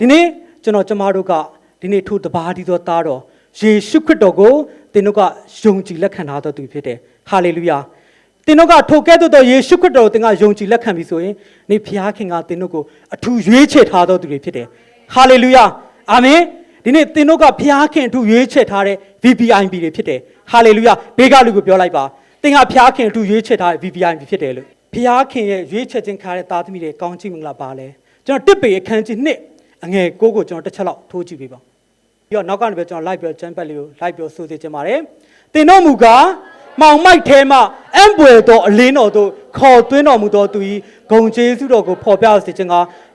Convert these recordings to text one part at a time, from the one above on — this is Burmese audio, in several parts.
ဒီနေ့ကျွန်တော်ကျမတို့ကဒီနေ့ထိုတပါးဒီသောသားတော်ယေရှုခရစ်တော်ကိုသင်တို့ကယုံကြည်လက်ခံထားတော်သူဖြစ်တယ်ဟာလေလုယာသင်တို့ကထိုကဲ့သို့သောယေရှုခရစ်တော်ကိုသင်ကယုံကြည်လက်ခံပြီဆိုရင်နေဖျားခင်ကသင်တို့ကိုအထူးရွေးချယ်ထားတော်သူတွေဖြစ်တယ်ဟာလေလုယာအာမင်ဒီနေ့သင်တို့ကဖျားခင်အထူးရွေးချယ်ထားတဲ့ VVIP တွေဖြစ်တယ်ဟာလေလုယာဘေးကလူကိုပြောလိုက်ပါသင်ကဖျားခင်အထူးရွေးချယ်ထားတဲ့ VVIP ဖြစ်တယ်လို့ဖျားခင်ရဲ့ရွေးချယ်ခြင်းခါတဲ့သားသမီးတွေကောင်းချီးမင်္ဂလာပါလဲကျွန်တော်တစ်ပေအခန်းကြီးနှစ် အငယ်ကိုကိုကျွန်တော်တစ်ချက်လောက်ထိုးကြည့်ပေးပါပြီးတော့နောက်ကနေပြီးကျွန်တော် live ပြောချမ်းပတ်လေးကို live ပြောဆိုသေးချင်ပါတယ်။တင်တော်မူကားမောင်မိုက်ထဲမှအံပွေတော်အလင်းတော်သို့ခေါ်သွင်းတော်မူသောသူ၏ဂုံကျေးဇူးတော်ကိုဖော်ပြစေခြင်းက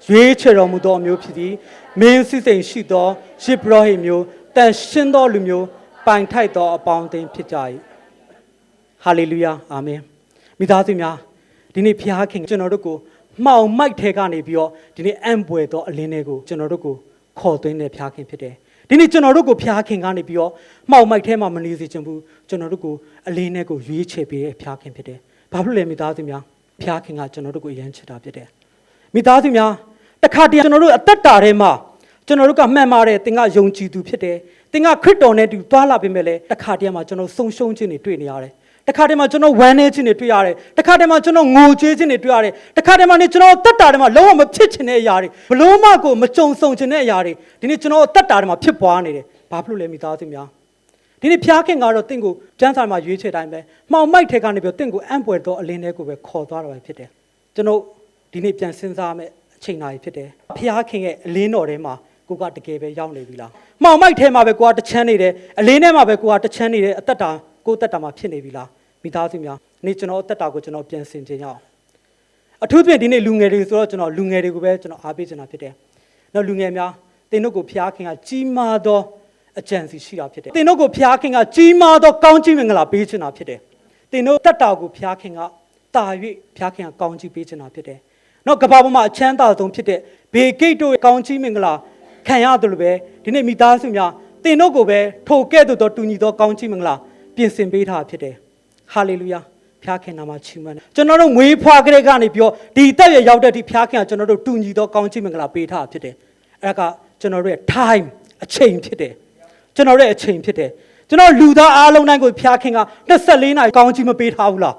ရွေးချယ်တော်မူသောအမျိုးဖြစ်သည်။မင်းစစ်စိန်ရှိသောရှစ်ပရောဟိတ်မျိုးတန်ရှင်းသောလူမျိုးပိုင်ထိုက်သောအပေါင်းအသင်းဖြစ်ကြ၏။ဟာလေလုယာအာမင်မိသားစုများဒီနေ့ဖခင်ကျွန်တော်တို့ကို မှောင်မိုက်ထဲကနေပြီးတော့ဒီနေ့အံ့ပွေသောအလင်းတွေကိုကျွန်တော်တို့ကိုခေါ်သွင်းတဲ့ဖခင်ဖြစ်တယ်ဒီနေ့ကျွန်တော်တို့ကိုဖခင်ကနေပြီးတော့မှောင်မိုက်ထဲမှာမနေစေချင်ဘူးကျွန်တော်တို့ကိုအလင်းတွေကိုရွေးချယ်ပေးတဲ့ဖခင်ဖြစ်တယ်ဘာဖြစ်လို့လဲမိသားစုများဖခင်ကကျွန်တော်တို့ကိုအယမ်းချစ်တာဖြစ်တယ်မိသားစုများတခါတည်းကျွန်တော်တို့အသက်တာထဲမှာကျွန်တော်တို့ကမှန်ပါတယ်သင်ကယုံကြည်သူဖြစ်တယ်သင်ကခရစ်တော်နဲ့တူသွားလာပြီမဲ့လေတခါတည်းမှာကျွန်တော်ဆုံရှုံခြင်းတွေတွေ့နေရတယ် တခါတည်းမှာကျွန်တော်ဝမ်းနည်းခြင်းတွေတွေ့ရတယ်တခါတည်းမှာကျွန်တော်ငိုကြွေးခြင်းတွေတွေ့ရတယ်တခါတည်းမှာနေကျွန်တော်တက်တာတွေမှာလုံးဝမဖြစ်ချင်တဲ့အရာတွေဘလို့မှကိုမကြုံဆုံချင်တဲ့အရာတွေဒီနေ့ကျွန်တော်တက်တာတွေမှာဖြစ်ပွားနေတယ်ဘာဖြစ်လို့လဲမိသားစုများဒီနေ့ဖျားခင်ကတော့တင့်ကိုကျမ်းစာမှာရွေးချယ်တိုင်းပဲမှောင်မိုက်ထဲကနေပြီးတော့တင့်ကိုအံ့ပွေတော့အလင်းတွေကိုပဲခေါ်သွားတာပဲဖြစ်တယ်ကျွန်တော်ဒီနေ့ပြန်စဉ်းစားမယ်အချိန်နာရီဖြစ်တယ်ဖျားခင်ရဲ့အလင်းတော်ထဲမှာကိုကတကယ်ပဲရောက်နေပြီလားမှောင်မိုက်ထဲမှာပဲကိုကတချမ်းနေတယ်အလင်းထဲမှာပဲကိုကတချမ်းနေတယ်အသက်တာ ကိုယ်သက်တာမှာဖြစ်နေပြီလားမိသားစုများနေ့ကျွန်တော်အသက်တာကိုကျွန်တော်ပြန်ဆင်ခြင်ရအောင်အထူးသဖြင့်ဒီနေ့လူငယ်တွေဆိုတော့ကျွန်တော်လူငယ်တွေကိုပဲကျွန်တော်အားပေးချင်တာဖြစ်တယ်နောက်လူငယ်များသင်တို့ကိုဖျားခင်ကကြီးမားသောအကြံစီရှိတာဖြစ်တယ်သင်တို့ကိုဖျားခင်ကကြီးမားသောကောင်းချီးမင်္ဂလာပေးချင်တာဖြစ်တယ်သင်တို့တက်တာကိုဖျားခင်ကတာ၍ဖျားခင်ကကောင်းချီးပေးချင်တာဖြစ်တယ်နောက်ကမ္ဘာပေါ်မှာအချမ်းသာဆုံးဖြစ်တဲ့ဘေကိတ်တို့ရဲ့ကောင်းချီးမင်္ဂလာခံရတယ်လို့ပဲဒီနေ့မိသားစုများသင်တို့ကိုပဲထိုကဲ့သို့သောတူညီသောကောင်းချီးမင်္ဂလာ ပြင်ဆင်ပေးထားဖြစ်တယ်ဟာလေလုယာဖျားခင်နာမှာချီးမွမ်းတယ်ကျွန်တော်တို့ငွေဖွာကလေးကနေပြောဒီတက်ရရောက်တဲ့ဒီဖျားခင်ကကျွန်တော်တို့တူညီသောကောင်းချီးမင်္ဂလာပေးထားဖြစ်တယ်အဲ့ဒါကကျွန်တော်တို့ရဲ့ time အချိန်ဖြစ်တယ်ကျွန်တော်တို့ရဲ့အချိန်ဖြစ်တယ်ကျွန်တော်လူသားအားလုံးတိုင်းကိုဖျားခင်က24နာရီကောင်းချီးမပေးထားဘူးလား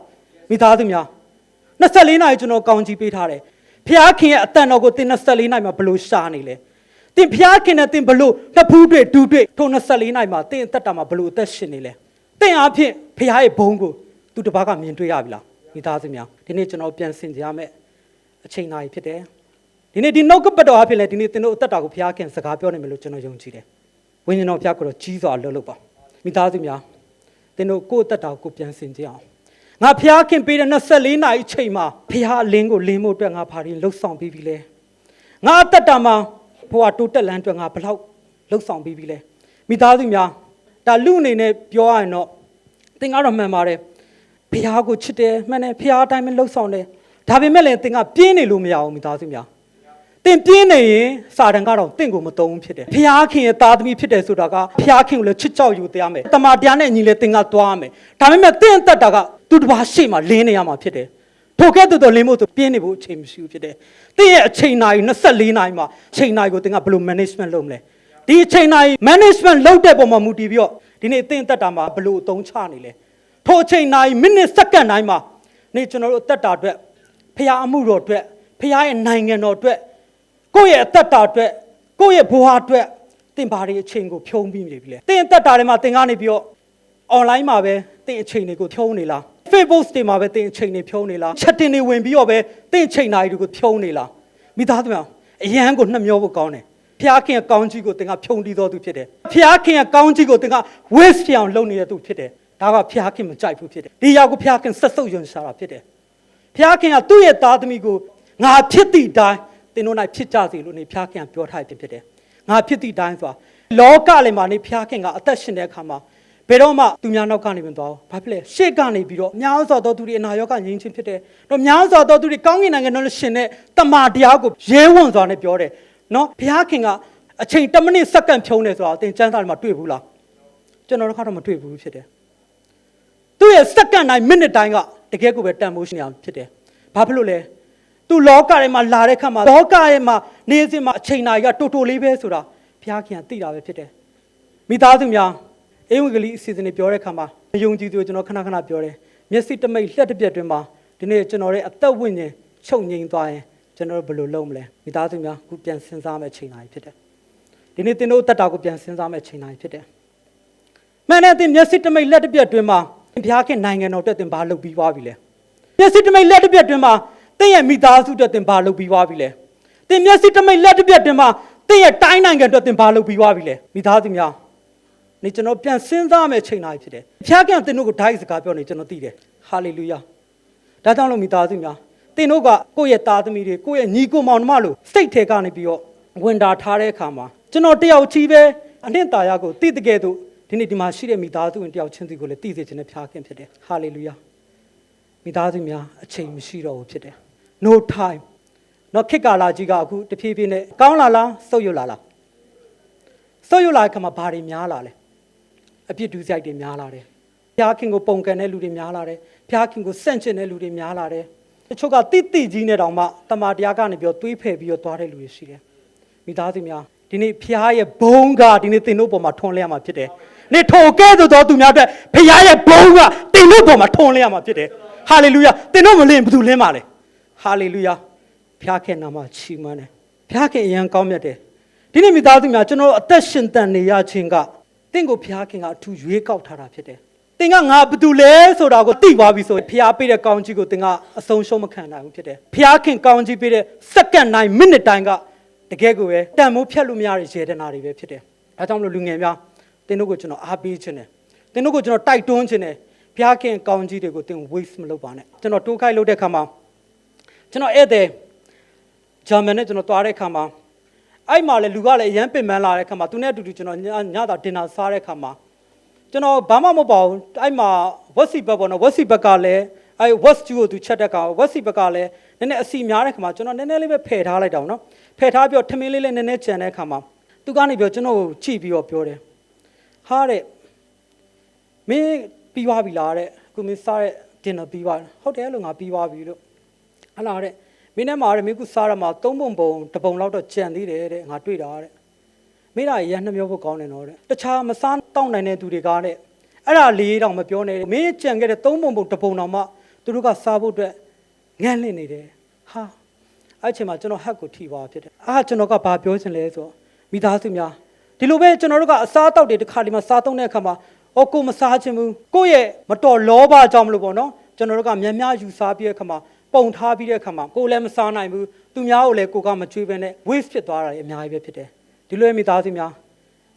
မိသားစုများ24နာရီကျွန်တော်ကောင်းချီးပေးထားတယ်ဖျားခင်ရဲ့အတန်တော်ကိုသင်24နာရီမှာဘယ်လို့ရှာနေလဲသင်ဖျားခင်နဲ့သင်ဘလို့နှစ်ဖူးတွေ့ဒူးတွေ့ထို24နာရီမှာသင်အသက်တာမှာဘလို့အသက်ရှင်နေလဲ သင်အားဖြင့်ဖခင်ရဲ့ဘုန်းကိုသူတစ်ပါးကမြင်တွေ့ရပြီလားမိသားစုများဒီနေ့ကျွန်တော်ပြန်ဆင်ကြရမယ်အချိန်နာရီဖြစ်တယ်ဒီနေ့ဒီနောက်ကပတ်တော်အားဖြင့်လည်းဒီနေ့သင်တို့အသက်တာကိုဖခင်စကားပြောနိုင်မယ်လို့ကျွန်တော်ယုံကြည်တယ်ဝိညာဉ်တော်ဖခင်ကတော့ကြီးစွာလှုပ်လှုပ်ပါမိသားစုများသင်တို့ကိုယ့်အသက်တာကိုပြန်ဆင်ကြအောင်ငါဖခင်ပေးတဲ့24နာရီအချိန်မှာဖခင်အလင်းကိုလင်းဖို့အတွက်ငါဖာရင်လှုပ်ဆောင်ပြီးပြီလဲငါအသက်တာမှာဘဝတိုးတက်လန်းအတွက်ငါဘယ်လောက်လှုပ်ဆောင်ပြီးပြီလဲမိသားစုများ ဒါလူအနေနဲ့ပြောရရင်တော့သင်ကတော့မှန်ပါတယ်ဖះကိုချစ်တယ်မှန်တယ်ဖះအတိုင်းပဲလှုပ်ဆောင်တယ်ဒါပေမဲ့လည်းသင်ကပြင်းနေလို့မရဘူးမိသားစုများသင်ပြင်းနေရင်စာတန်ကတော့သင်ကိုမတုံးဘူးဖြစ်တယ်ဖះခင်ရဲ့သားသမီးဖြစ်တယ်ဆိုတာကဖះခင်ကိုလည်းချစ်ကြောက်ယူတရားမယ်တမန်တရားနဲ့ညီလေသင်ကသွားမယ်ဒါပေမဲ့သင်အသက်တာကသူတစ်ပါးရှေ့မှာလင်းနေရမှာဖြစ်တယ်ထိုကဲ့သို့တော်လင်းဖို့ဆိုပြင်းနေဖို့အချိန်မရှိဘူးဖြစ်တယ်သင်ရဲ့အချိန်နာရီ24နာရီမှာအချိန်နာရီကိုသင်ကဘယ်လို management လုပ်မလဲ ဒီအချိန်နာရီ management လုပ်တဲ့ပုံမှာမူတည်ပြီးတော့ဒီနေ့သင်အသက်တာမှာဘယ်လိုအသုံးချနေလဲထိုအချိန်နိုင်မိနစ်စက္ကန့်တိုင်းမှာနေကျွန်တော်တို့အသက်တာအတွက်ဖခင်အမှုတော်အတွက်ဖခင်ရဲ့နိုင်ငံတော်အတွက်ကိုယ့်ရဲ့အသက်တာအတွက်ကိုယ့်ရဲ့ဘဝအတွက်သင်ဘာတွေအချိန်ကိုဖြုံးပြီးနေပြီလဲသင်အသက်တာထဲမှာသင်ကနေပြီးတော့ online မှာပဲသင်အချိန်တွေကိုဖြုံးနေလား Facebook တွေမှာပဲသင်အချိန်တွေဖြုံးနေလား chatting တွေဝင်ပြီးတော့ပဲသင်အချိန်တိုင်းတွေကိုဖြုံးနေလားမိသားစုများအရန်ကိုနှမျောဖို့ကောင်းတယ် ဖျားခင်ရဲ့ကောင်းကြီးကိုသင်ကဖြုံတီးတော်သူဖြစ်တယ်ဖျားခင်ရဲ့ကောင်းကြီးကိုသင်က waste ဖြစ်အောင်လုပ်နေတဲ့သူဖြစ်တယ်ဒါကဖျားခင်မကြိုက်ဘူးဖြစ်တယ်ဒီရောက်ကိုဖျားခင်ဆက်ဆုပ်ယွန်ရှာတာဖြစ်တယ်ဖျားခင်ကသူ့ရဲ့သားသမီးကိုငါဖြစ်သည့်အတိုင်းသင်တို့၌ဖြစ်ကြစေလို့နေဖျားခင်ကပြောထားတယ်ဖြစ်တယ်ငါဖြစ်သည့်အတိုင်းဆိုတာလောကလည်းမှာနေဖျားခင်ကအသက်ရှင်တဲ့အခါမှာဘယ်တော့မှသူများနောက်ကနေမသွားဘူးဘာဖြစ်လဲရှေ့ကနေပြီးတော့များစွာသောသူတွေအနာရောဂါငြိမ်းချင်းဖြစ်တယ်တော့များစွာသောသူတွေကောင်းကင်နိုင်ငံတော်နဲ့ရှင်တဲ့တမန်တရားကိုရဲဝံ့စွာနဲ့ပြောတယ် နော်ဘုရားခင်ကအချိန်10မိနစ်စက္ကန့်ဖြုံးတယ်ဆိုတာအသင်ကျမ်းစာထဲမှာတွေ့ဘူးလားကျွန်တော်တို့ကတော့မတွေ့ဘူးဖြစ်တယ်သူ့ရဲ့စက္ကန့်တိုင်းမိနစ်တိုင်းကတကယ်ကိုပဲတန်ဖိုးရှင်ရဖြစ်တယ်ဘာဖြစ်လို့လဲသူလောကထဲမှာလာတဲ့ခါမှာလောကထဲမှာနေစဉ်မှာအချိန်နာကြီးကတိုတိုလေးပဲဆိုတာဘုရားခင်ကသိတာပဲဖြစ်တယ်မိသားစုများအေဝံဂေလိအစီအစဉ်တွေပြောတဲ့ခါမှာမယုံကြည်သူကိုကျွန်တော်ခဏခဏပြောတယ်မျက်စိတမိတ်လက်တစ်ပြက်တွင်မှာဒီနေ့ကျွန်တော်ရဲ့အသက်ဝိညာဉ်ချုပ်ငြိမ်သွားရင် ကျွန်တော်တို့ဘယ်လိုလုပ်မလဲမိသားစုများခုပြန်စဉ်းစားမယ့်အချိန်နာကြီးဖြစ်တယ်ဒီနေ့သင်တို့အသက်တာကိုပြန်စဉ်းစားမယ့်အချိန်နာကြီးဖြစ်တယ်မှန်တယ်တင်မျက်စိတမိတ်လက်တစ်ပြက်တွင်မှာဘုရားခင်နိုင်ငံတော်အတွက်တင်ဘာလုပ်ပြီးသွားပြီလဲမျက်စိတမိတ်လက်တစ်ပြက်တွင်မှာတင့်ရဲ့မိသားစုအတွက်တင်ဘာလုပ်ပြီးသွားပြီလဲတင်မျက်စိတမိတ်လက်တစ်ပြက်တွင်မှာတင့်ရဲ့တိုင်းနိုင်ငံအတွက်တင်ဘာလုပ်ပြီးသွားပြီလဲမိသားစုများနေကျွန်တော်ပြန်စဉ်းစားမယ့်ချိန်တိုင်းဖြစ်တယ်ဘုရားခင်တင်တို့ကိုဓာတ်စကားပြောနေကျွန်တော်သိတယ်ဟာလေလုယာဒါကြောင့်လို့မိသားစုများ တင်တို့ကကိုယ့်ရဲ့သားသမီးတွေကိုယ့်ရဲ့ညီကိုမောင်နှမလို့စိတ်ထဲကနေပြီးတော့ဝင်တာထားတဲ့အခါမှာကျွန်တော်တယောက်ချီပဲအနှစ်သာရကိုသိတဲ့ကဲ့သို့ဒီနေ့ဒီမှာရှိတဲ့မိသားစုဝင်တယောက်ချင်းစီကိုလည်းတည်စေခြင်းနဲ့ဖျားခင်ဖြစ်တယ်ဟာလေလုယာမိသားစုများအချိန်မရှိတော့ဘူးဖြစ်တယ် no time တော့ခေတ်ကာလကြီးကအခုတဖြည်းဖြည်းနဲ့ကောင်းလာလားဆုတ်ယုတ်လာလားဆုတ်ယုတ်လာတဲ့ခါမှာဘာတွေများလာလဲအပြစ်ဒုစရိုက်တွေများလာတယ်ဖျားခင်ကိုပုံကန်တဲ့လူတွေများလာတယ်ဖျားခင်ကိုစန့်ကျင်တဲ့လူတွေများလာတယ် တချို့ကတိတိကြီးနဲ့တောင်မှတမာတရားကနေပြီးတော့တွေးဖယ်ပြီးတော့သွားတဲ့လူတွေရှိတယ်မိသားစုများဒီနေ့ဖျားရဲ့ဘုံကဒီနေ့တင်တို့ပေါ်မှာထွန်းလဲရမှာဖြစ်တယ်။နေ့ထိုကဲ့သို့သောသူများအတွက်ဖျားရဲ့ဘုံကတင်တို့ပေါ်မှာထွန်းလဲရမှာဖြစ်တယ်။ဟာလေလုယာတင်တို့မလင်းဘယ်သူလင်းပါလဲ။ဟာလေလုယာဖျားခင်နာမချီးမွမ်းတယ်။ဖျားခင်အရန်ကောင်းမြတ်တယ်။ဒီနေ့မိသားစုများကျွန်တော်တို့အသက်ရှင်တန်နေရခြင်းကတင့်ကိုဖျားခင်ကအထူးရွေးကောက်ထားတာဖြစ်တယ်။ တင်ကငါဘယ်သူလဲဆိုတာကိုသိသွားပြီဆိုရင်ဖျားပေးတဲ့ကောင်းကြီးကိုတင်ကအဆုံးရှုံးမခံနိုင်ဘူးဖြစ်တယ်။ဖျားခင်ကောင်းကြီးပေးတဲ့စက္ကန့်တိုင်းမိနစ်တိုင်းကတကယ်ကိုပဲတန်မိုးဖြတ်လို့မရတဲ့ရေတနာတွေပဲဖြစ်တယ်။အဲကြောင့်မလို့လူငယ်များတင်းတို့ကိုကျွန်တော်အားပေးခြင်းတယ်။တင်းတို့ကိုကျွန်တော်တိုက်တွန်းခြင်းတယ်။ဘုရားခင်ကောင်းကြီးတွေကိုတင်း waste မလုပ်ပါနဲ့။ကျွန်တော်တိုးခိုက်လုပ်တဲ့ခါမှာကျွန်တော်ဧည့်သည်ဂျာမန်နဲ့ကျွန်တော်သွားတဲ့ခါမှာအဲ့မှာလေလူကလည်းအရန်ပင်ပန်းလာတဲ့ခါမှာသူနဲ့အတူတူကျွန်တော်ညညတာဒင်နာစားတဲ့ခါမှာ ကျွန်တော်ဘာမှမပေါ့ဘူးအဲ့မှာဝက်စီဘက်ပေါ့နော်ဝက်စီဘက်ကလည်းအဲ့ဝက်စကျူကိုသူချက်တဲ့ခါဝက်စီဘက်ကလည်းနည်းနည်းအစီများတဲ့ခါမှာကျွန်တော်နည်းနည်းလေးပဲဖယ်ထားလိုက်တာပေါ့နော်ဖယ်ထားပြီးတော့ထမင်းလေးလေးနည်းနည်းကြံတဲ့ခါမှာသူကနေပြောကျွန်တော်ကိုချိပြီးတော့ပြောတယ်ဟာတဲ့မင်းပြီးသွားပြီလားတဲ့အခုမင်းစားတဲ့ဒင်နာပြီးသွားဟုတ်တယ်လို့ငါပြီးသွားပြီလို့ဟလာတဲ့မင်းနဲ့မှာတဲ့မင်းကစားရမှာသုံးပုံပုံတစ်ပုံလောက်တော့ကြံသေးတယ်တဲ့ငါတွေ့တာတဲ့မင်းကရန်နှမျိုးဖို့ကောင်းတယ်နော်တဲ့တခြားမစား တောင်းနိုင်တဲ့သူတွေကတဲ့အဲ့ဒါလေးတောင်မပြောနဲ့မင်းကြံခဲ့တဲ့သုံးပုံပုံတစ်ပုံတောင်မှသူတို့ကစားဖို့အတွက်ငန့်လင့်နေတယ်ဟာအဲ့ချိန်မှာကျွန်တော်ဟက်ကိုထိသွားဖြစ်တယ်အာကျွန်တော်ကဘာပြောချင်လဲဆိုတော့မိသားစုများဒီလိုပဲကျွန်တော်တို့ကအစားအသောက်တွေတစ်ခါဒီမှာစားသုံးတဲ့အခါမှာအော်ကိုမစားချင်ဘူးကိုယ့်ရဲ့မတော်လောဘကြောင့်မလို့ပေါ့နော်ကျွန်တော်တို့ကမြန်များယူစားပြီးတဲ့အခါမှာပုံထားပြီးတဲ့အခါမှာကိုယ်လည်းမစားနိုင်ဘူးသူများကိုလည်းကိုကမကြွေးပဲနဲ့ waste ဖြစ်သွားတာတွေအများကြီးပဲဖြစ်တယ်ဒီလိုမိသားစုများ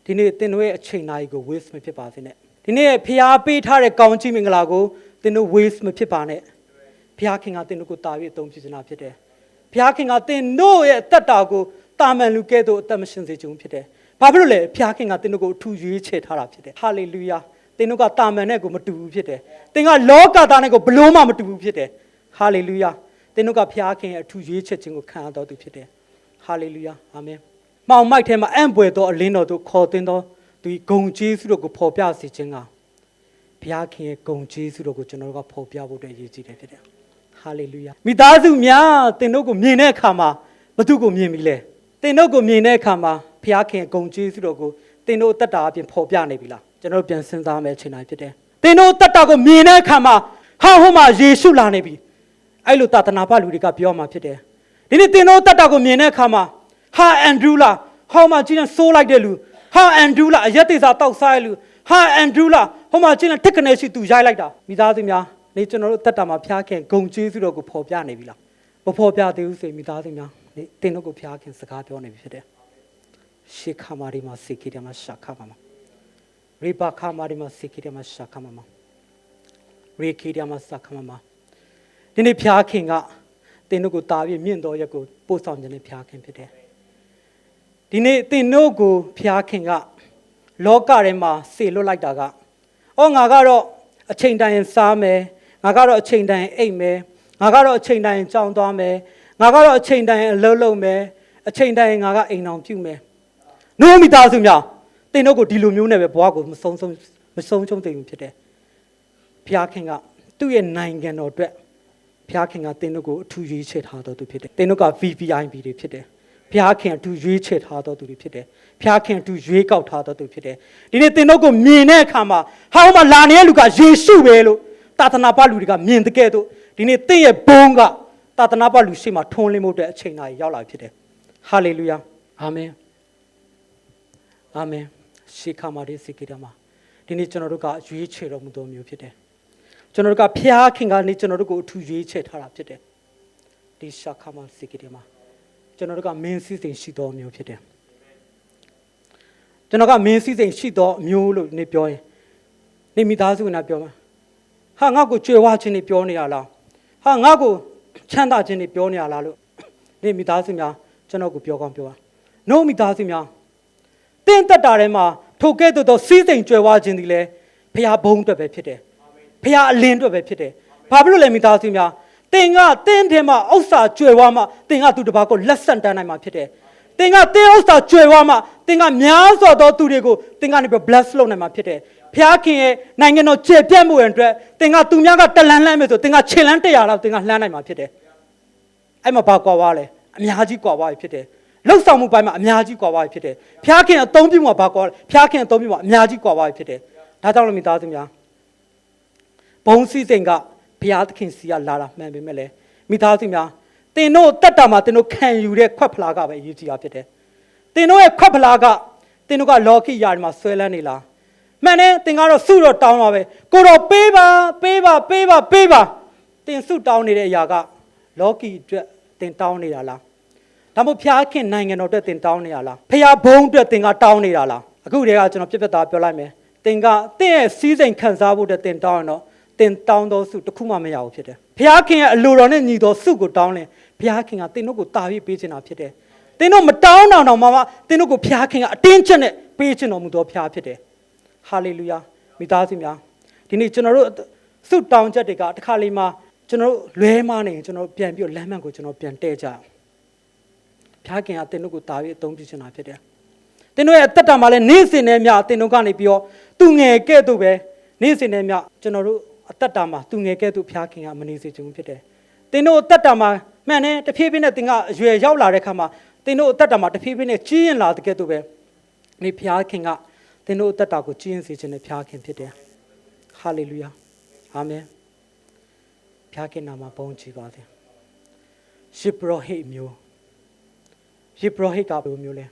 ဒီနေ့သင်တို့ရဲ့အချိန်နာရီကို waste မဖြစ်ပါစေနဲ့ဒီနေ့ဖျားပေးထားတဲ့ကောင်းချီးမင်္ဂလာကိုသင်တို့ waste မဖြစ်ပါနဲ့ဖျားခင်ကသင်တို့ကိုတာပြီးအသုံးပြုနေတာဖြစ်တယ်ဖျားခင်ကသင်တို့ရဲ့အသက်တာကိုတာမန်လူကဲ့သို့အသက်မရှင်စေခြင်းဖြစ်တယ်ဘာဖြစ်လို့လဲဖျားခင်ကသင်တို့ကိုအထူးရွေးချယ်ထားတာဖြစ်တယ်ဟာလေလုယာသင်တို့ကတာမန်နဲ့ကိုမတူဘူးဖြစ်တယ်သင်ကလောကသားနဲ့ကိုဘလို့မှမတူဘူးဖြစ်တယ်ဟာလေလုယာသင်တို့ကဖျားခင်ရဲ့အထူးရွေးချယ်ခြင်းကိုခံရတော်သူဖြစ်တယ်ဟာလေလုယာအာ မင်မောင်မိုက်ထဲမှာအံ့ပွေသောအလင်းတော်တို့ခေါ်တင်သောသူဂုံကျေးဇူးတော်ကိုဖော်ပြစေခြင်းကဘုရားခင်ရဲ့ဂုံကျေးဇူးတော်ကိုကျွန်တော်တို့ကဖော်ပြဖို့အတွက်ရည်ကြည်တယ်ဖြစ်တယ်ဟာလေလုယာမိသားစုများသင်တို့ကိုမြင်တဲ့အခါမှာဘသူကိုမြင်ပြီလဲသင်တို့ကိုမြင်တဲ့အခါမှာဘုရားခင်ဂုံကျေးဇူးတော်ကိုသင်တို့အသက်တာအပြင်ဖော်ပြနေပြီလားကျွန်တော်တို့ပြန်စဉ်းစားမယ်အချိန်တိုင်းဖြစ်တယ်သင်တို့အသက်တာကိုမြင်တဲ့အခါမှာဟာဟိုမှာယေရှုလာနေပြီအဲ့လိုတာသနာပလူတွေကပြောမှာဖြစ်တယ်ဒီနေ့သင်တို့အသက်တာကိုမြင်တဲ့အခါမှာ ဟာအန်ဒရူးလာဟောမှာကြီးနေဆိုးလိုက်တဲ့လူဟာအန်ဒရူးလာအရက်သေးစာတောက်စားတဲ့လူဟာအန်ဒရူးလာဟောမှာကြီးနေတစ်ကနေရှိသူရိုက်လိုက်တာမိသားစုများနေကျွန်တော်တို့အသက်တာမှာဖျားခင်ဂုံကျေးဇူးတော်ကိုဖော်ပြနေပြီလားမဖော်ပြသေးဘူးဆိုရင်မိသားစုများနေသင်တို့ကိုဖျားခင်စကားပြောနေပြီဖြစ်တယ်ရှေခါမာရီမှာစေခိတယ်မှာရှာခါမာမှာရိပါခါမာရီမှာစေခိတယ်မှာရှာခါမာမှာရေခိတယ်မှာစာခါမာမှာဒီနေ့ဖျားခင်ကသင်တို့ကိုတာပြီးမြင့်တော်ရက်ကိုပို့ဆောင်ခြင်းနဲ့ဖျားခင်ဖြစ်တယ် ဒီနေ့သင်တို့ကိုဖျားခင်က လောကထဲမှာဆေလွတ်လိုက်တာကအော်ငါကတော့အချိန်တိုင်းစားမယ်ငါကတော့အချိန်တိုင်းအိပ်မယ်ငါကတော့အချိန်တိုင်းကြောင်းသွားမယ်ငါကတော့အချိန်တိုင်းအလုပ်လုပ်မယ်အချိန်တိုင်းငါကအိမ်အောင်ပြုမယ်နိုးမိသားစုများသင်တို့ကိုဒီလိုမျိုးနဲ့ပဲဘဝကိုမဆုံးဆုံးမဆုံးချုံသိဘူးဖြစ်တယ်ဘုရားခင်ကသူ့ရဲ့နိုင်ငံတော်အတွက်ဖဘုရားခင်ကသင်တို့ကိုအထူးရွေးချယ်ထားတော်သူဖြစ်တယ်သင်တို့က VVIP တွေဖြစ်တယ် ဘုရားခင်အထူးရွေးချယ်ထားတော်သူတွေဖြစ်တယ်ဘုရားခင်အထူးရွေးကောက်ထားတော်သူဖြစ်တယ်ဒီနေ့သင်တို့ကိုမြင်တဲ့အခါမှာဟာဟောမှာလာနေတဲ့လူကယေရှုပဲလို့တာသနာပလူတွေကမြင်တဲ့ကဲ့သို့ဒီနေ့သင်ရဲ့ဘုန်းကတာသနာပလူရှိမှထွန်းလင်းမှုတဲ့အချိန်တိုင်းရောက်လာဖြစ်တယ်ဟာလေလုယာအာမင်အာမင်ရှိခါမာဒီစိကိတမဒီနေ့ကျွန်တော်တို့ကရွေးချယ်တော်မူသောမျိုးဖြစ်တယ်ကျွန်တော်တို့ကဖျားခင်ကနေကျွန်တော်တို့ကိုအထူးရွေးချယ်ထားတာဖြစ်တယ်ဒီရှာခါမာစိကိတမ ကျွန်တော်တို့ကမင်းစည်းစိမ်ရှိတော်မျိုးဖြစ်တယ်ကျွန်တော်ကမင်းစည်းစိမ်ရှိတော်မျိုးလို့နေပြောရင်နေမိသားစုကနာပြောမှာဟာငါ့ကိုကြွယ်ဝခြင်းနေပြောနေရလားဟာငါ့ကိုချမ်းသာခြင်းနေပြောနေရလားလို့နေမိသားစုများကျွန်တော်ကိုပြောကောင်းပြောပါနှုတ်မိသားစုများတင်းတက်တာထဲမှာထိုကဲ့သို့သောစီးစိမ်ကြွယ်ဝခြင်းသည်လည်းဖះဘုံအတွက်ပဲဖြစ်တယ်ဖះအလင်းအတွက်ပဲဖြစ်တယ်ဘာဖြစ်လို့လဲမိသားစုများ တင်ကတင်းထဲမှာဥစ္စာကြွယ်ဝမှတင်ကသူတစ်ပါးကိုလက်ဆက်တန်းနိုင်မှာဖြစ်တယ်တင်ကတင်းဥစ္စာကြွယ်ဝမှတင်ကများစွာသောသူတွေကိုတင်ကနေပြီး bless လုပ်နိုင်မှာဖြစ်တယ်ဖះခင်ရဲ့နိုင်ငံတော်ကျေပြတ်မှုအတွက်တင်ကသူများကတလန်းလှမ်းမယ်ဆိုတင်ကခြေလန်း100လောက်တင်ကလှမ်းနိုင်မှာဖြစ်တယ်အဲ့မှာဘာကွာွားလဲအများကြီးကွာွားပြီဖြစ်တယ်လှုပ်ဆောင်မှုပိုင်းမှာအများကြီးကွာွားပြီဖြစ်တယ်ဖျားခင်အသုံးပြုမှာဘာကွာလဲဖျားခင်အသုံးပြုမှာအများကြီးကွာွားပြီဖြစ်တယ်ဒါကြောင့်လည်းမိသားစုများဘုံစည်းစိမ်က ဘုရားသခင်စီကလာတာမှန်ပေမဲ့လည်းမိသားစုများတင်တို့တက်တာမှာတင်တို့ခံယူတဲ့ခွက်ဖလားကပဲအရေးကြီးတာဖြစ်တယ်တင်တို့ရဲ့ခွက်ဖလားကတင်တို့ကလောကီယာတွေမှာဆွဲလန်းနေလားမှန်တယ်တင်ကတော့စုတော့တောင်းပါပဲကိုတော့ပေးပါပေးပါပေးပါပေးပါတင်စုတောင်းနေတဲ့အရာကလောကီအတွက်တင်တောင်းနေတာလားဒါမှမဟုတ်ဖျားခင်နိုင်ငံတော်အတွက်တင်တောင်းနေတာလားဖျားဘုံအတွက်တင်ကတောင်းနေတာလားအခုတည်းကကျွန်တော်ပြက်ပြက်သားပြောလိုက်မယ်တင်ကတင့်ရဲ့စီးစိမ်ခံစားဖို့အတွက်တင်တောင်းရင်တော့ တင်တောင်းသောစုတစ်ခုမှမရဘူးဖြစ်တယ်ဖျားခင်ရဲ့အလိုတော်နဲ့ညီတော်စုကိုတောင်းရင်ဖျားခင်ကတင်တို့ကိုတာပြီးပေးချင်တာဖြစ်တယ်တင်တို့မတောင်းတောင်တော့မှတင်တို့ကိုဖျားခင်ကအတင်းချက်နဲ့ပေးချင်တော်မူသောဖျားဖြစ်တယ်ဟာလေလုယာမိသားစုများဒီနေ့ကျွန်တော်တို့စုတောင်းချက်တွေကတစ်ခါလေးမှကျွန်တော်တို့လွဲမနေရင်ကျွန်တော်တို့ပြန်ပြီးတော့လမ်းမှန်ကိုကျွန်တော်ပြန်တဲ့ကြအောင်ဖျားခင်ကတင်တို့ကိုတာပြီးအသုံးပြုချင်တာဖြစ်တယ်တင်တို့ရဲ့အသက်တာမှာလည်းနေ့စဉ်နဲ့မျှတင်တို့ကနေပြီးတော့သူငယ်ကဲ့သို့ပဲနေ့စဉ်နဲ့မျှကျွန်တော်တို့ အသက်တာမှာသူငယ်ကဲ့သို့ဖျားခင်ကမနေစေချင်ဘူးဖြစ်တယ်တင်တို့အသက်တာမှာမှန်တယ်တဖြည်းဖြည်းနဲ့တင်ကအရွယ်ရောက်လာတဲ့ခါမှာတင်တို့အသက်တာမှာတဖြည်းဖြည်းနဲ့ကြီးရင်လာတဲ့ကဲ့သို့ပဲနေဖျားခင်ကတင်တို့အသက်တာကိုကြီးရင်စေခြင်းနဲ့ဖျားခင်ဖြစ်တယ်ဟာလေလုယာအာမင်ဖျားခင်နာမှာဘုန်းကြီးပါစေယေဘရဟိတ်မျိုးယေဘရဟိတ်ကဘယ်လိုမျိုးလဲ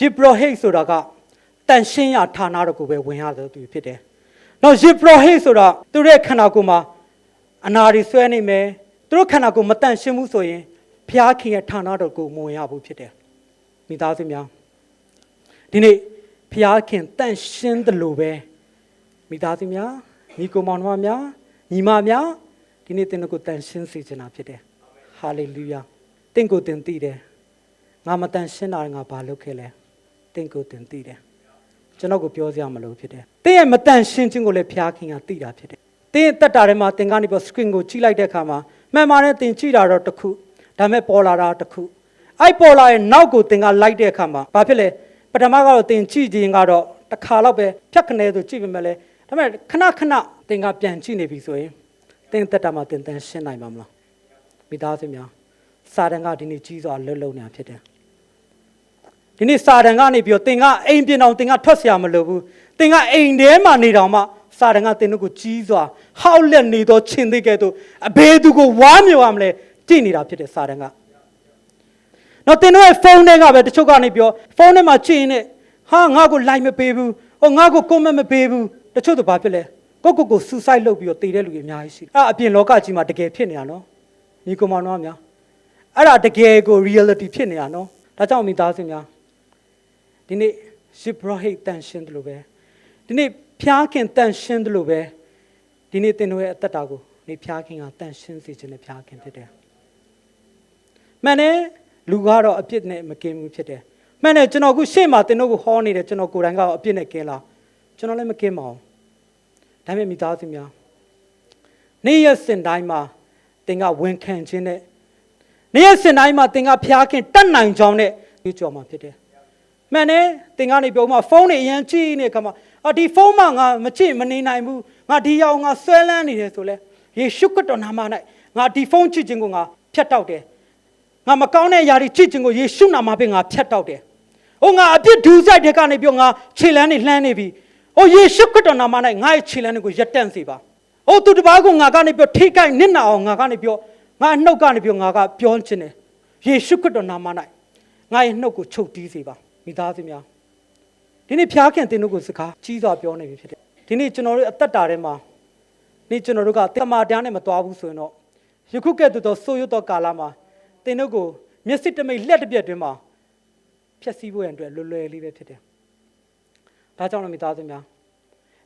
ယေဘရဟိတ်ဆိုတာကတန်ရှင်းရဌာနတော်ကိုပဲဝင်ရတဲ့သူဖြစ်တယ်။ နောက်ယေဘရဟိတ်ဆိုတာသူတို့ရဲ့ခန္ဓာကိုယ်မှာအနာတွေဆွဲနေမယ်သူတို့ခန္ဓာကိုယ်မတန်ရှင်းဘူးဆိုရင်ဖျားခင်ရဲ့ဌာနတော်ကိုမဝင်ရဘူးဖြစ်တယ်။မိသားစုများဒီနေ့ဖျားခင်တန်ရှင်းတယ်လို့ပဲမိသားစုများညီကိုမောင်နှမများညီမများဒီနေ့တင်ကိုတန်ရှင်းစေချင်တာဖြစ်တယ်ဟာလေလုယာတင့်ကိုတင်သိတယ်ငါမတန်ရှင်းတာငါဘာလုပ်ခဲ့လဲတင့်ကိုတင်သိတယ် ကျွန်တော်ကိုပြောစရာမလိုဖြစ်တယ်တင်းရဲ့မတန်ရှင်းခြင်းကိုလည်းဖျားခင်ကသိတာဖြစ်တယ်တင်းရဲ့တက်တာထဲမှာတင်ကနေပြီး screen ကိုကြည့်လိုက်တဲ့အခါမှာမှန်ပါတယ်တင်ကြည့်တာတော့တစ်ခုဒါပေမဲ့ပေါ်လာတာတစ်ခုအဲ့ပေါ်လာရဲ့နောက်ကိုတင်ကလိုက်တဲ့အခါမှာဘာဖြစ်လဲပထမကတော့တင်ကြည့်ခြင်းကတော့တစ်ခါတော့ပဲဖြတ်ခနဲဆိုကြည့်ပေမဲ့လည်းဒါပေမဲ့ခဏခဏတင်ကပြန်ကြည့်နေပြီဆိုရင်တင်းတက်တာမှတင်တန်ရှင်းနိုင်ပါမလားမိသားစုများစာတန်ကဒီနေ့ကြီးစွာလှုပ်လှုပ်နေတာဖြစ်တယ် ဒီနေ့စာတန်ကနေပြီးတော့သင်ကအိမ်ပြင်အောင်သင်ကထွက်ဆရာမလိုဘူးသင်ကအိမ်ထဲမှာနေတော်မှစာတန်ကသင်တို့ကိုကြီးစွာဟောက်လက်နေသောခြင်းသိကဲ့သို့အဘယ်သူကိုဝါမြော်ရမလဲကြည့်နေတာဖြစ်တယ်စာတန်ကနော်သင်တို့ရဲ့ဖုန်းထဲကပဲတချို့ကနေပြီးတော့ဖုန်းထဲမှာကြည့်ရင်လည်းဟာငါ့ကို like မပေးဘူးဟောငါ့ကို comment မပေးဘူးတချို့တော့ဘာဖြစ်လဲကိုကိုကို suicide လုပ်ပြီးတော့တည်တဲ့လူတွေအများကြီးရှိတယ်အဲ့အပြင်လောကကြီးမှာတကယ်ဖြစ်နေတာနော်ညီကောင်မတော်များအဲ့ဒါတကယ်ကို reality ဖြစ်နေတာနော်ဒါကြောင့်မိသားစုများ ဒီနေ့ shipwreck တန်ရှင်းတယ်လို့ပဲဒီနေ့ဖျားခင်တန်ရှင်းတယ်လို့ပဲဒီနေ့သင်တို့ရဲ့အသက်တာကိုနေဖျားခင်ကတန်ရှင်းစေခြင်းနဲ့ဖျားခင်ဖြစ်တယ်မှန်တယ်လူကတော့အပြစ်နဲ့မကင်းဘူးဖြစ်တယ်မှန်တယ်ကျွန်တော်ခုရှေ့မှာသင်တို့ကိုဟောနေတယ်ကျွန်တော်ကိုယ်တိုင်ကအပြစ်နဲ့ကင်းလားကျွန်တော်လည်းမကင်းပါဘူးဒါပေမဲ့မိသားစုများနေ့ရက်စင်တိုင်းမှာသင်ကဝန်ခံခြင်းနဲ့နေ့ရက်စင်တိုင်းမှာသင်ကဖျားခင်တတ်နိုင်ကြောင်းနဲ့ကြွကြော်မှာဖြစ်တယ် မှန်တယ်သင်ကနေပြောမှဖုန်းတွေအရင်ကြည့်နေခါမှာအဒီဖုန်းမှာငါမကြည့်မနေနိုင်ဘူးငါဒီရောက်ငါဆွဲလန်းနေတယ်ဆိုလဲယေရှုခရစ်တော်နာမ၌ငါဒီဖုန်းချစ်ခြင်းကိုငါဖြတ်တောက်တယ်ငါမကောင်းတဲ့အရာတွေချစ်ခြင်းကိုယေရှုနာမပဲငါဖြတ်တောက်တယ်ဟိုငါအပြစ်ဒူးဆိုင်တဲ့ကနေပြောငါခြေလန်းနေလှမ်းနေပြီဟိုယေရှုခရစ်တော်နာမ၌ငါရဲ့ခြေလန်းတွေကိုရပ်တန့်စေပါဟိုသူတစ်ပါးကိုငါကနေပြောထိခိုက်နစ်နာအောင်ငါကနေပြောငါနှုတ်ကနေပြောငါကပြောချင်တယ်ယေရှုခရစ်တော်နာမ၌ငါရဲ့နှုတ်ကိုချုပ်တီးစေပါ မိသားစုများဒီနေ့ဖျားခင်တင်တို့ကိုစကားကြီးစွာပြောနေပြီဖြစ်တယ်ဒီနေ့ကျွန်တော်တို့အသက်တာထဲမှာနေ့ကျွန်တော်တို့ကတမန်တရားနဲ့မသွားဘူးဆိုရင်တော့ယခုကဲ့သို့သောဆိုးရွားသောကာလမှာတင်တို့ကိုမျက်စိတမိတ်လက်တစ်ပြက်တွင်မှာဖျက်ဆီးဖို့ရန်အတွက်လွယ်လွယ်လေးပဲဖြစ်တယ်ဒါကြောင့်လည်းမိသားစုများ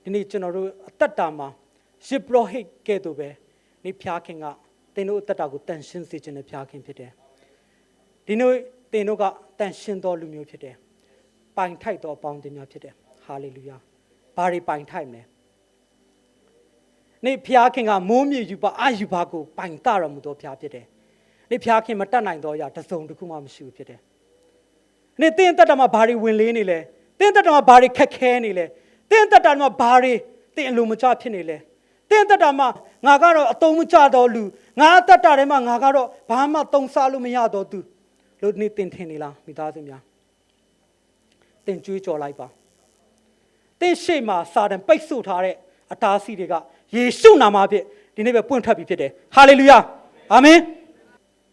ဒီနေ့ကျွန်တော်တို့အသက်တာမှာရစ်ပရောဟိတ်ကဲ့သို့ပဲနေ့ဖျားခင်ကတင်တို့အသက်တာကိုတန်ရှင်းစေခြင်းနဲ့ဖျားခင်ဖြစ်တယ်ဒီနေ့တင်တို့ကတန်ရှင်းသောလူမျိုးဖြစ်တယ် ပိုင်ထိုက်သောအပေါင်းအသင်းများဖြစ်တယ်ဟာလေလုယာဘာတွေပိုင်ထိုက်မလဲနေ့ဖျားခင်ကမိုးမြေယူပါအာယူပါကိုပိုင်တတော်မူသောဖျားဖြစ်တယ်နေ့ဖျားခင်မတတ်နိုင်သောအရာတစ်စုံတစ်ခုမှမရှိဘူးဖြစ်တယ်နေ့တင်းတက်တာမှာဘာတွေဝင်လေးနေလဲတင်းတက်တာမှာဘာတွေခက်ခဲနေလဲတင်းတက်တာမှာဘာတွေတင်းအလိုမကျဖြစ်နေလဲတင်းတက်တာမှာငါကတော့အတုံးမကျတော့လူငါအသက်တာထဲမှာငါကတော့ဘာမှတုံးစားလို့မရတော့သူလို့နေ့တင်းထင်နေလားမိသားစုများ တင်ကြွေးကြော်လိုက်ပါတင်ရှိမှစာတန်ပိတ်ဆို့ထားတဲ့အတားအဆီးတွေကယေရှုနာမဖြင့်ဒီနေ့ပဲပွင့်ထွက်ပြီဖြစ်တယ်ဟာလေလုယာအာမင်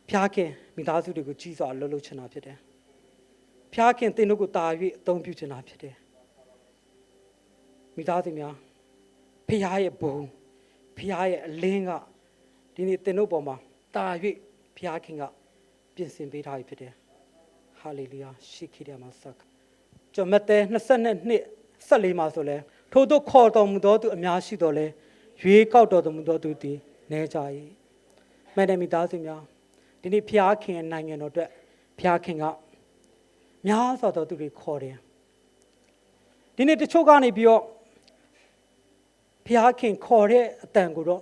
ဖျားခင်မိသားစုတွေကိုကြီးစွာလှုပ်လှုပ်ချင်တာဖြစ်တယ်ဖျားခင်တင်တို့ကိုတာ၍အသုံးပြုချင်တာဖြစ်တယ်မိသားစုများဖျားရဲ့ဘုံဖျားရဲ့အလင်းကဒီနေ့တင်တို့ပေါ်မှာတာ၍ဖျားခင်ကပြင်ဆင်ပေးထားပြီဖြစ်တယ်ဟာလေလုယာရှိခိရမစက္က ကျွန်မတဲ22နှစ်14မှာဆိုလဲထို့သို့ခေါ်တော်မူသောသူအများရှိတော်လဲရွေးကောက်တော်မူသောသူသည်နေကြ၏မှန်တယ်မိသားစုများဒီနေ့ဖျားခင်ရဲ့နိုင်ငံတော်အတွက်ဖျားခင်ကများစွာသောသူတွေခေါ်တယ်ဒီနေ့တချို့ကနေပြီးတော့ဖျားခင်ခေါ်တဲ့အတန်ကိုတော့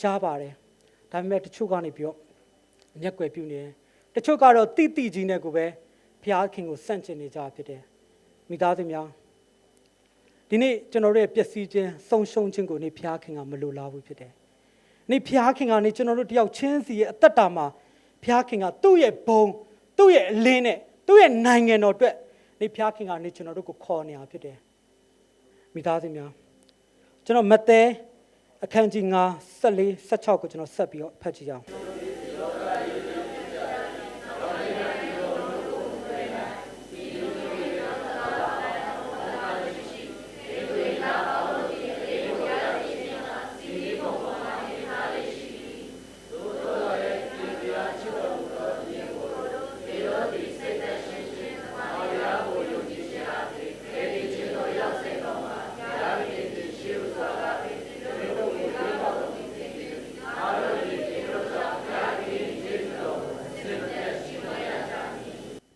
ကြားပါတယ်ဒါပေမဲ့တချို့ကနေပြီးတော့မျက်ကွယ်ပြုနေတယ်တချို့ကတော့တိတိကြီးနဲ့ကိုပဲဖျားခင်ကိုစန့်ကျင်နေကြဖြစ်တယ် မိသားစုများဒီနေ့ကျွန်တော်တို့ရဲ့ပျက်စီးခြင်းဆုံးရှုံးခြင်းကိုနေဖျားခင်ကမလိုလားဘူးဖြစ်တယ်။နေဖျားခင်ကနေကျွန်တော်တို့တယောက်ချင်းစီရဲ့အသက်တာမှာဖျားခင်ကသူ့ရဲ့ဘုံသူ့ရဲ့အလင်းနဲ့သူ့ရဲ့နိုင်ငံတော်အတွက်နေဖျားခင်ကနေကျွန်တော်တို့ကိုခေါ်နေတာဖြစ်တယ်။မိသားစုများကျွန်တော်မဿဲအခန်းကြီး9 14 16ကိုကျွန်တော်ဆက်ပြီးတော့ဖတ်ကြည့်အောင်။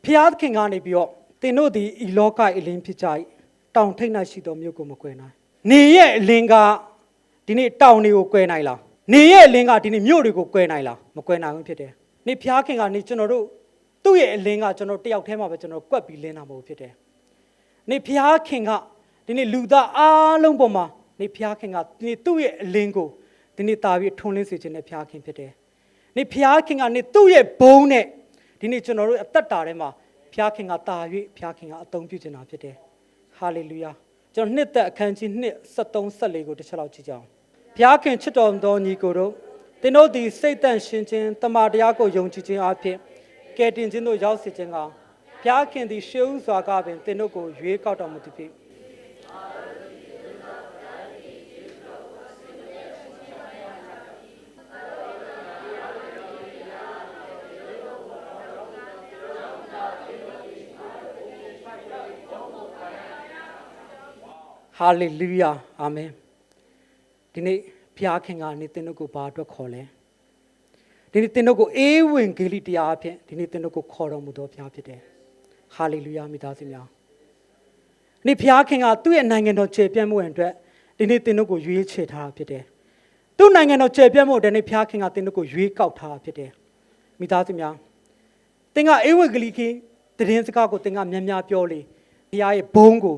ဖျားသခင်ကနေပြီးတော့သင်တို့ဒီဤလောကအလင်းဖြစ်ကြ၏တောင်ထိပ်၌ရှိသောမြို့ကိုမကွယ်နိုင်နေရဲ့အလင်းကဒီနေ့တောင်တွေကိုကွယ်နိုင်လားနေရဲ့အလင်းကဒီနေ့မြို့တွေကိုကွယ်နိုင်လားမကွယ်နိုင်ဘူးဖြစ်တယ်နေဖျားခင်ကနေကျွန်တော်တို့သူ့ရဲ့အလင်းကကျွန်တော်တယောက်တည်းမှာပဲကျွန်တော်ကွက်ပြီးလင်းတာမဟုတ်ဖြစ်တယ်နေဖျားခင်ကဒီနေ့လူသားအားလုံးပေါ်မှာနေဖျားခင်ကဒီနေ့သူ့ရဲ့အလင်းကိုဒီနေ့တာပြီးထွန်းလင်းစေခြင်းနဲ့ဖျားခင်ဖြစ်တယ်နေဖျားခင်ကနေသူ့ရဲ့ဘုန်းနဲ့ ဒီနေ့ကျွန်တော်တို့အသက်တာထဲမှာဖျားခင်ကတာ၍ဖျားခင်ကအသုံးပြုနေတာဖြစ်တယ်။ဟာလေလုယာ။ကျွန်တော်နှစ်သက်အခန်းကြီး2 73 74ကိုတစ်ချက်လောက်ကြည့်ကြအောင်။ဖျားခင်ချစ်တော်မူသောညီကိုတို့သင်တို့သည်စိတ်တန့်ရှင်းခြင်းတမန်တရားကိုယုံကြည်ခြင်းအပြင်ကယ်တင်ခြင်းတို့ရောက်စေခြင်းကဖျားခင်သည်ရှေးဥစွာကပင်သင်တို့ကိုရွေးကောက်တော်မူသည်ဖြစ် ဟာလေလုယာအာမင်ဒီနေ့ဖျားခင်ကနေသင်တို့ကိုဘာအတွက်ခေါ်လဲဒီနေ့သင်တို့ကိုအေးဝင်ဂေလိတရားအဖြစ်ဒီနေ့သင်တို့ကိုခေါ်တော်မူသောဖျားဖြစ်တယ်ဟာလေလုယာမိသားစုများဒီနေ့ဖျားခင်ကသူ့ရဲ့နိုင်ငံတော်ခြေပြန့်မှုအတွက်ဒီနေ့သင်တို့ကိုရွေးချယ်ထားတာဖြစ်တယ်သူ့နိုင်ငံတော်ခြေပြန့်မှုတဲ့နေ့ဖျားခင်ကသင်တို့ကိုရွေးကောက်ထားတာဖြစ်တယ်မိသားစုများသင်ကအေဝံဂေလိကတည်င်းစကားကိုသင်ကများများပြောလေဘုရားရဲ့ဘုန်းကို